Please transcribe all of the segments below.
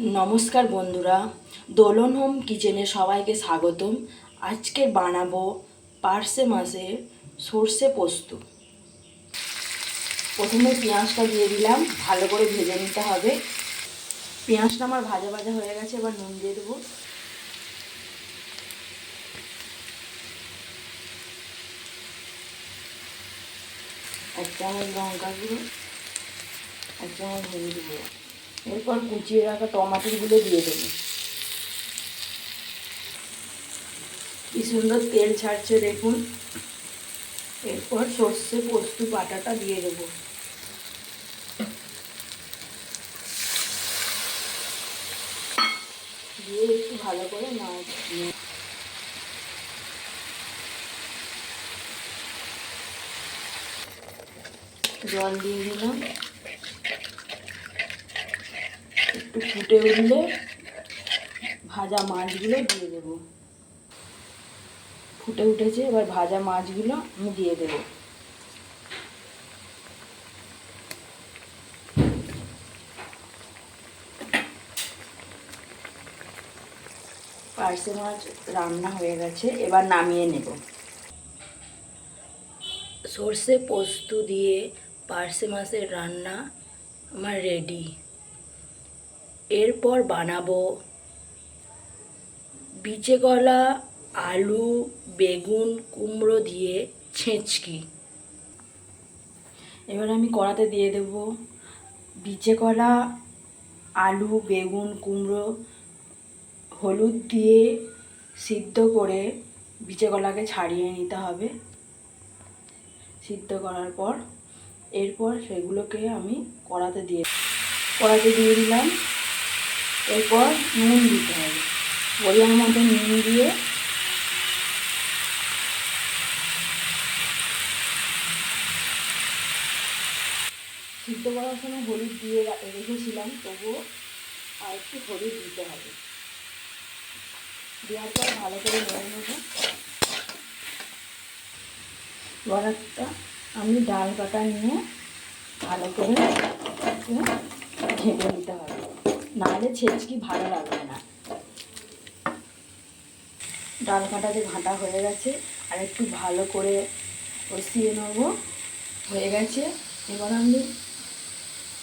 নমস্কার বন্ধুরা, দোলন হোম কিচেনে সবাইকে স্বাগতম। আজকে বানাবো পার্সে মাসের সর্ষে পোস্ত। প্রথমে পেঁয়াজটা দিয়ে দিলাম, ভালো করে ভেজে নিতে হবে। পেঁয়াজটা আমার ভাজা ভাজা হয়ে গেছে, এবার নুন দিয়ে দেবো। এক চামচ লঙ্কা গুঁড়ো, এক চামচ হলুদ গুঁড়ো। এরপর কুচিয়ে রাখা টমাটোগুলো দিয়ে দেবো। কি সুন্দর তেল ছাড়ছে দেখুন। এরপর সর্ষে পোস্ত বাটাটা দিয়ে দেবো। দিয়ে একটু ভালো করে মাছ জল দিয়ে দিলাম। একটু ফুটে উঠলে ভাজা মাছগুলো দিয়ে দেব। ফুটে উঠেছে, এবার ভাজা মাছগুলো আমি দিয়ে দেব। পার্সে মাছ রান্না হয়ে গেছে, এবার নামিয়ে নেব। সর্ষে পোস্ত দিয়ে পার্সে মাছের রান্না আমার রেডি। এরপর বানাবো বিচে কলা, আলু, বেগুন, কুমড়ো দিয়ে ছেঁচকি। এবার আমি কড়াতে দিয়ে দেব বিচে কলা, আলু, বেগুন, কুমড়ো হলুদ দিয়ে সিদ্ধ করে বিচে কলাকে ছাড়িয়ে নিতে হবে। সিদ্ধ করার পর এরপর সেগুলোকে আমি কড়াতে দিয়ে কড়াতে দিয়ে দিলাম। এরপর নুন দিতে হবে। পরিমাণ মতো নুন দিয়ে সিদ্ধ করার সময় হলুদ দিয়ে রেখেছিলাম, তবুও আর একটু হলুদ দিতে হবে। দেওয়ার পর ভালো করে নেড়ে নেব। এবার একটা আমি ডাল কাটা নিয়ে ভালো করে ঢেকে নিতে হবে। নাহলে ছেচকি ভালো লাগবে না। ডাল কাটাতে ঘাঁটা হয়ে গেছে, আর একটু ভালো করে কষিয়ে নেব। হয়ে গেছে, এবার আমি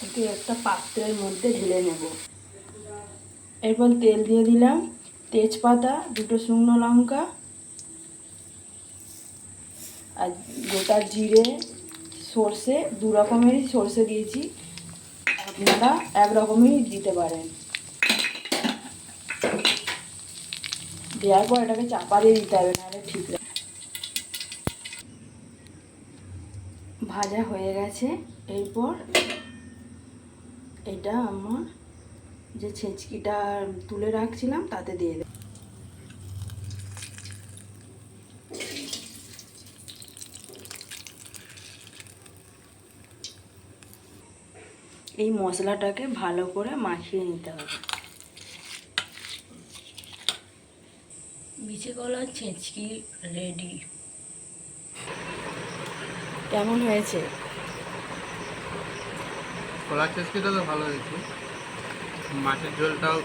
একে একটা পাত্রের মধ্যে ঢেলে নেব। এরপর তেল দিয়ে দিলাম তেজপাতা, দুটো শুকনো লঙ্কা, আর গোটা জিরে, সর্ষে, দু রকমেরই সর্ষে দিয়েছি। আপনারা একরকমই দিতে পারেন। দেওয়ার পর এটাকে চাপা দিয়ে দিতে হবে, নাহলে ঠিক ভাজা হয়ে গেছে। এরপর এটা আমার যে ছেঁচকিটা তুলে রাখছিলাম, তাতে দিয়ে দেব। এই মশলাটাকে ভালো করে মাখিয়ে নিতে হবে। বিচে কলা ছেঁচকি রেডি। কেমন হয়েছে? কলার চেষ্টিটা তো ভালো হয়েছে। মাছের ঝোলটাও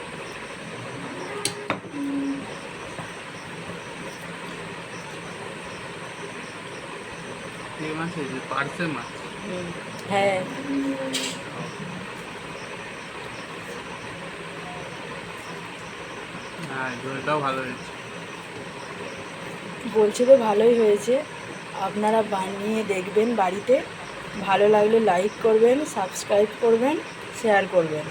মাছ হয়েছে পার্সে মাছ। হ্যাঁ। হ্যাঁ বলছে তো ভালোই হয়েছে। আপনারা বানিয়ে দেখবেন বাড়িতে। ভালো লাগলে লাইক করবেন সাবস্ক্রাইব করবেন শেয়ার করবেন।